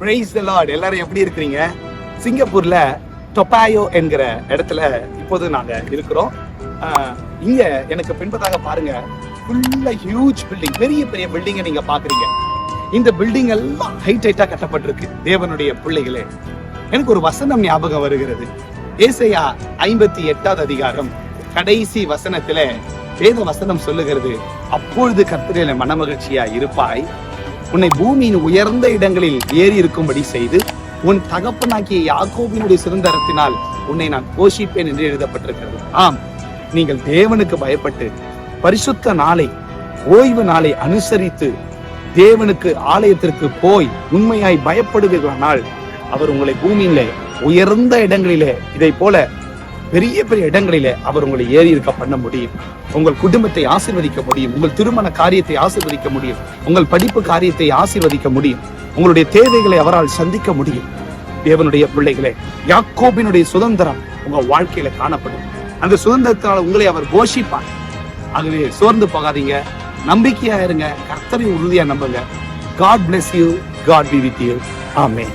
Praise the Lord எல்லாரும் எப்படி இருக்கிறீங்க? சிங்கப்பூர்ல டொபாயோ என்கிற இடத்துல இப்போது நாங்க இருக்கிறோம். இங்க எனக்கு பின்பதாக பாருங்க. ஃபுல்லா ஹியூஜ் பில்டிங் பெரிய பெரிய பில்டிங்கை நீங்க பாக்குறீங்க இந்த பில்டிங் எல்லாம் ஹைட் ஹைட்டா கட்டப்பட்டிருக்கு. தேவனுடைய பிள்ளைகளே. எனக்கு ஒரு வசனம் ஞாபகம் வருகிறது. ஏசையா ஐம்பத்தி எட்டாவது அதிகாரம் கடைசி வசனத்துல வேத வசனம் சொல்லுகிறது. அப்பொழுது கர்த்தரில மனமகிழ்ச்சியா இருப்பாய்? உன்னை பூமியின் உயர்ந்த இடங்களில் ஏறி இருக்கும்படி செய்து உன் தகப்பனாக்கிய யாக்கோபினுடைய சிறந்தரத்தினால் உன்னை நான் போஷிப்பேன் என்று எழுதப்பட்டிருக்கிறது. ஆம் நீங்கள் தேவனுக்கு பயப்பட்டு பரிசுத்த நாளை ஓய்வு நாளை அனுசரித்து தேவனுக்கு ஆலயத்திற்கு போய் உண்மையாய் பயப்படுவீர்களானால் அவர் உங்களை பூமியிலே உயர்ந்த இடங்களிலே இதை போல பெரிய பெரிய இடங்களிலே அவர் உங்களை ஏறி இருக்க பண்ண முடியும். உங்கள் குடும்பத்தை ஆசீர்வதிக்க முடியும். உங்கள் திருமண காரியத்தை ஆசீர்வதிக்க முடியும். உங்கள் படிப்பு காரியத்தை ஆசீர்வதிக்க முடியும். உங்களுடைய தேவைகளை அவரால் சந்திக்க முடியும். தேவனுடைய பிள்ளைகளே யாக்கோபினுடைய சுதந்திரம் உங்க வாழ்க்கையில காணப்படும். அந்த சுதந்திரத்தால் உங்களை அவர் கோஷிப்பார். ஆகவே சோர்ந்து போகாதீங்க. நம்பிக்கையா இருங்க. கர்த்தரை உறுதியா நம்புங்க. God bless you God be with you ஆமே